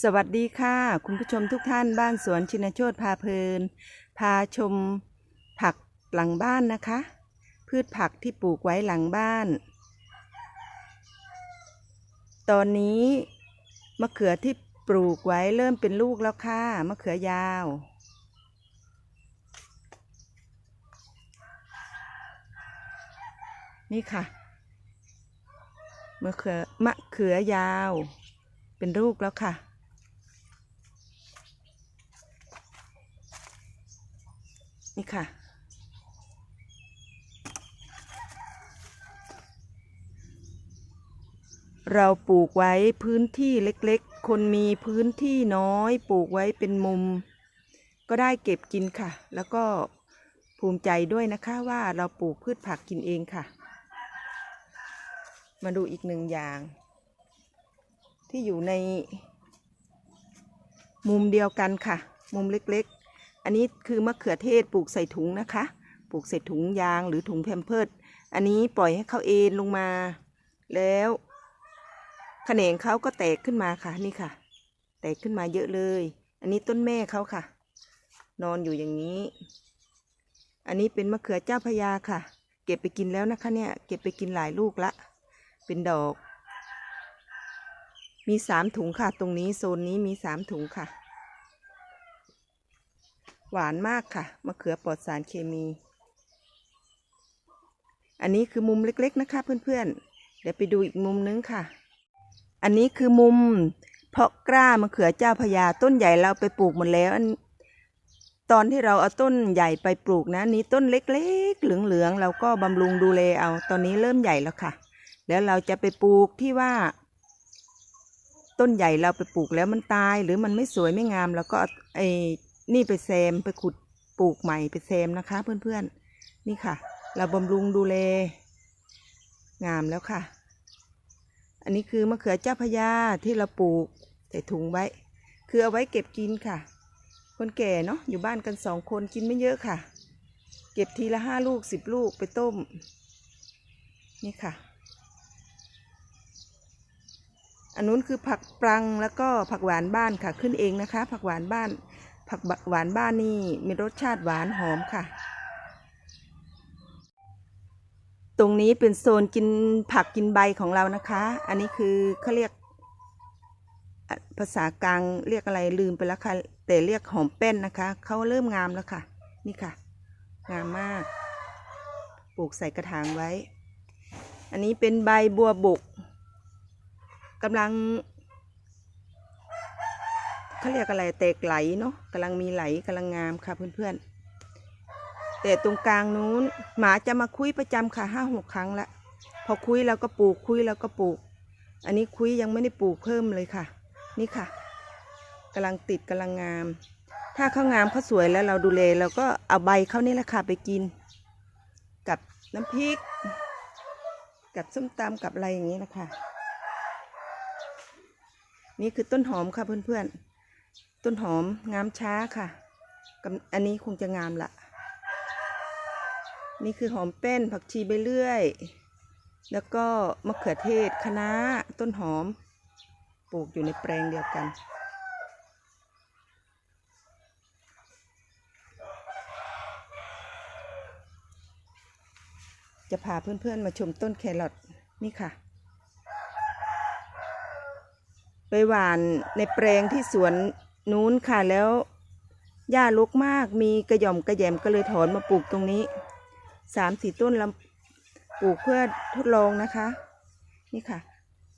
สวัสดีค่ะ คุณผู้ชมทุกท่านบ้านสวนชินโชตพาเพลิน พาชมผักหลังบ้านนะคะ พืชผักที่ปลูกไว้หลังบ้าน ตอนนี้มะเขือที่ปลูกไว้เริ่มเป็นลูกแล้วค่ะมะเขือยาว นี่ค่ะมะเขือมะเขือยาว เป็นลูกแล้วค่ะ นี่ค่ะ เราปลูกไว้พื้นที่เล็กๆ คนมีพื้นที่น้อย ปลูกไว้เป็นมุม ก็ได้เก็บกินค่ะ แล้วก็ภูมิใจด้วยนะคะว่าเราปลูกพืชผักกินเองค่ะ มาดูอีกหนึ่งอย่าง ที่อยู่ในมุมเดียวกันค่ะ มุมเล็กๆ อันนี้คือมะเขือเทศปลูกใส่ถุงนะคะ ปลูกใส่ถุงยางหรือถุงแพมเพิร์ดอันนี้ปล่อยให้เขาเอ็นลงมา แล้วแขนงเขาก็แตกขึ้นมาค่ะนี่ค่ะ แตกขึ้นมาเยอะเลย อันนี้ต้นแม่เขาค่ะ นอนอยู่อย่างนี้ อันนี้เป็นมะเขือเจ้าพระยาค่ะ เก็บไปกินแล้วนะคะเนี่ย เก็บไปกินหลายลูกละ เป็นดอก มีสามถุงค่ะ ตรงนี้โซนนี้มีสามถุงค่ะ หวานมากค่ะ มะเขือปลอดสารเคมี อันนี้คือมุมเล็กๆนะคะ เพื่อนๆ เดี๋ยวไปดูอีกมุมนึงค่ะ อันนี้คือมุม เพาะกล้ามะเขือเจ้าพระยาต้นใหญ่เราไปปลูกหมดแล้ว ตอนที่เราเอาต้นใหญ่ไปปลูกนะนี้ต้นเล็กๆ เหลืองๆ เราก็บำรุงดูแลเอา ตอนนี้เริ่มใหญ่แล้วค่ะ แล้วเราจะไปปลูกที่ว่าต้นใหญ่เราไปปลูกแล้วมันตายหรือมันไม่สวยไม่งามเราก็เอาไอ นี่ไปแซมไปขุดปลูกใหม่ไปแซมนะคะ เพื่อนๆ นี่ค่ะ เราบำรุงดูแลงามแล้วค่ะ อันนี้คือมะเขือเจ้าพระยาที่เราปลูกใส่ถุงไว้ คือเอาไว้เก็บกินค่ะ คนแก่เนาะอยู่บ้านกันสองคนกินไม่เยอะค่ะ เก็บทีละห้าลูกสิบลูกไปต้ม นี่ค่ะ อันนู้นคือผักปรังแล้วก็ผักหวานบ้านค่ะ ขึ้นเองนะคะ ผักหวานบ้าน ผักหวานบ้านนี่มีรสชาติหวานหอมค่ะ ตรงนี้เป็นโซนกินผักกินใบของเรานะคะ อันนี้คือเขาเรียก ภาษากลางเรียกอะไรลืมไปแล้วค่ะ แต่เรียกหอมแป้นนะคะ เขาเริ่มงามแล้วค่ะ นี่ค่ะ งามมาก ปลูกใส่กระถางไว้ อันนี้เป็นใบบัวบกกำลัง เขาเรียกอะไรแตกไหลเนาะกำลังมีไหลกำลังงามค่ะเพื่อนๆ แต่ตรงกลางนู้น หมาจะมาคุยประจำค่ะห้าหกครั้งละพอคุยแล้วก็ปลูกคุยแล้วก็ปลูก อันนี้คุยยังไม่ได้ปลูกเพิ่มเลยค่ะ นี่ค่ะกำลังติดกำลังงาม ถ้าเขางามเขาสวยแล้วเราดูแลเราก็เอาใบเขานี่แหละค่ะไปกิน กับน้ำพริก กับส้มตำกับอะไรอย่างนี้นะคะนี่คือต้นหอมค่ะเพื่อนๆ ต้นหอมงามช้าค่ะกับอันนี้คงจะงามละ นี่คือหอมแป้นผักชีใบเลื่อย แล้วก็มะเขือเทศคะน้าต้นหอม ปลูกอยู่ในแปลงเดียวกัน จะพาเพื่อนๆมาชมต้นแครอทนี่ค่ะไปหว่านในแปลงที่สวน นู้นค่ะแล้วหญ้ารกมากมีกระหย่อมกระแยมก็เลยถอนมาปลูกตรงนี้สามสี่ต้นลำปลูกเพื่อทดลองนะคะ นี่ค่ะ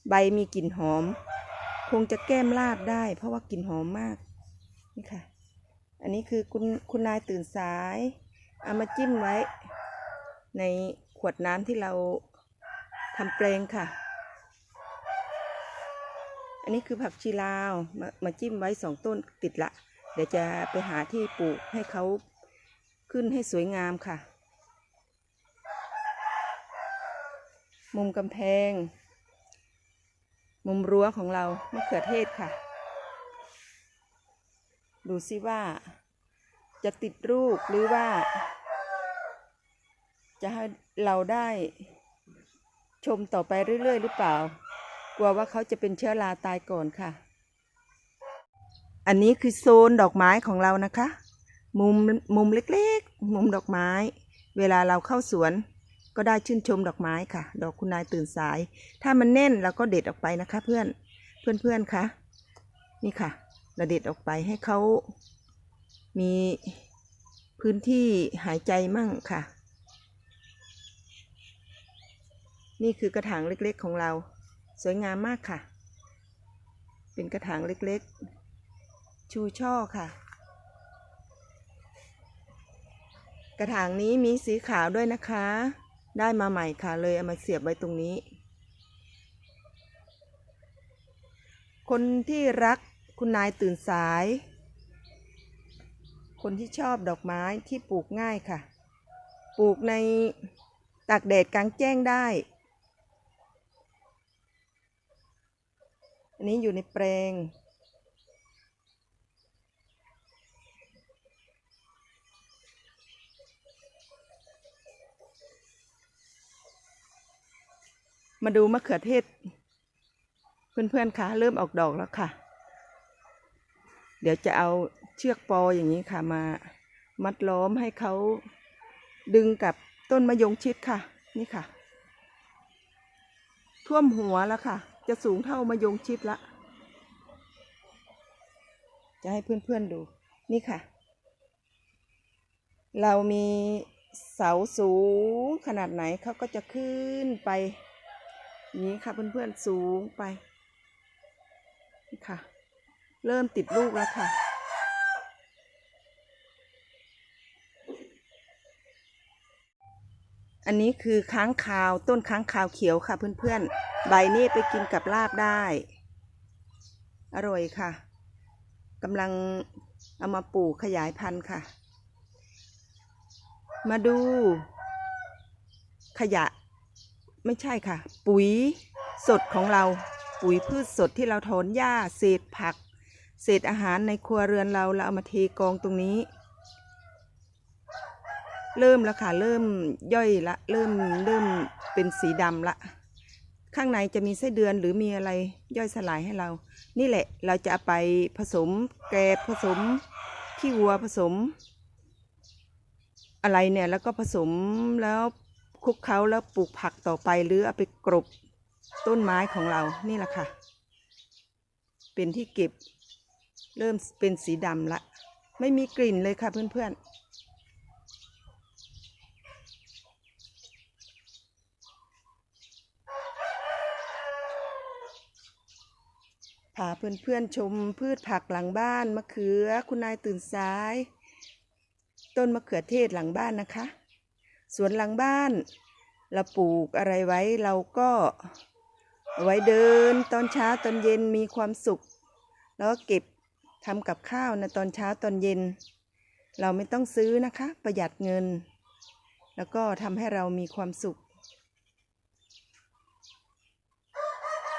ใบมีกลิ่นหอม คงจะแก้มลาบได้ เพราะว่ากลิ่นหอมมากนี่ค่ะ อันนี้คือคุณคุณนายตื่นสายเอามาจิ้มไว้ ในขวดน้ำที่เราทำแปลงค่ะ อันนี้คือผักชีลาวมามาจิ้มไว้สองต้นติดละ เดี๋ยวจะไปหาที่ปลูกให้เขาขึ้นให้สวยงามค่ะ มุมกำแพง มุมรั้วของเรามะเขือเทศค่ะ ดูซิว่าจะติดรูปหรือว่า จะให้เราได้ชมต่อไปเรื่อย ๆ หรือเปล่า กลัวว่าเขาจะเป็นเชื้อราตายก่อนค่ะ อันนี้คือโซนดอกไม้ของเรานะคะ มุมมุมเล็กๆ มุมดอกไม้ เวลาเราเข้าสวน ก็ได้ชื่นชมดอกไม้ค่ะ ดอกคุณนายตื่นสาย ถ้ามันแน่นเราก็เด็ดออกไปนะคะ เพื่อนเพื่อนเพื่ะ นี่ค่ะเราเด็ดออกไปให้เขามีพื้นที่หายใจมั่งค่ะ นี่คือกระถางเล็กๆของเรา สวยงามมากค่ะ เป็นกระถางเล็กๆ ชูช่อค่ะ กระถางนี้มีสีขาวด้วยนะคะ ได้มาใหม่ค่ะ เลยเอามาเสียบไว้ตรงนี้ คนที่รักคุณนายตื่นสาย คนที่ชอบดอกไม้ที่ปลูกง่ายค่ะ ปลูกในตากแดดกลางแจ้งได้ นี้อยู่ในแปลง มาดูมะเขือเทศ เพื่อนๆคะเริ่มออกดอกแล้วค่ะ เดี๋ยวจะเอาเชือกปออย่างนี้ค่ะมามัดล้อมให้เขาดึงกับต้นมะยงชิดค่ะ นี่ค่ะ ท่วมหัวแล้วค่ะ จะสูงเท่ามะยงชิดละ จะให้เพื่อนๆดู นี่ค่ะ เรามีเสาสูงขนาดไหนเขาก็จะขึ้นไป นี้ค่ะเพื่อนๆสูงไป นี่ค่ะ เริ่มติดลูกแล้วค่ะ อันนี้คือค้างคาวต้นค้างคาวเขียวค่ะเพื่อนๆ ใบนี้ไปกินกับลาบได้ อร่อยค่ะกำลังเอามาปลูกขยายพันธุ์ค่ะ มาดู ขยะไม่ใช่ค่ะ ปุ๋ยสดของเราปุ๋ยพืชสดที่เราถอนหญ้าเศษผัก เศษอาหารในครัวเรือนเราเราเอามาเทกองตรงนี้ เริ่มแล้วค่ะ เริ่มย่อยละ เริ่มเริ่มเป็นสีดำละ ข้างในจะมีไส้เดือนหรือมีอะไรย่อยสลายให้เรา นี่แหละเราจะเอาไปผสมแกบผสมขี้วัวผสม อะไรเนี่ยแล้วก็ผสมแล้วคลุกเคล้าแล้วปลูกผักต่อไปหรือเอาไปกรบต้นไม้ของเรานี่แหละค่ะ เป็นที่เก็บเริ่มเป็นสีดำละ ไม่มีกลิ่นเลยค่ะเพื่อนๆ พาเพื่อนๆชมพืชผักหลังบ้านมะเขือคุณนายตื่นสาย ต้นมะเขือเทศหลังบ้านนะคะ สวนหลังบ้าน เราปลูกอะไรไว้เราก็ไว้เดินตอนเช้าตอนเย็นมีความสุข แล้วก็เก็บทำกับข้าวในะตอนเช้าตอนเย็น เราไม่ต้องซื้อนะคะ ประหยัดเงิน แล้วก็ทำให้เรามีความสุข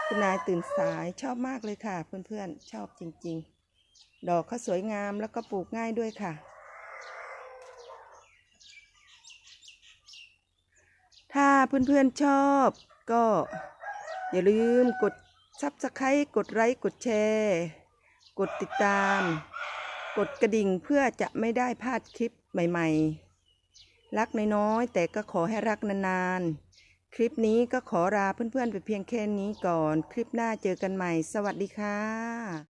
คุณนายตื่นสายชอบมากเลยค่ะ เพื่อนๆชอบจริง ๆ ดอกเขาสวยงามแล้วก็ปลูกง่ายด้วยค่ะ ถ้าเพื่อนๆชอบก็อย่าลืมกดซับสไครต์กดไลค์กดแชร์ กดติดตาม กดกระดิ่งเพื่อจะไม่ได้พลาดคลิปใหม่ ๆ รักน้อยๆแต่ก็ขอให้รักนานๆ คลิปนี้ก็ขอลาเพื่อนๆไปเพียงแค่นี้ก่อน คลิปหน้าเจอกันใหม่ สวัสดีค่ะ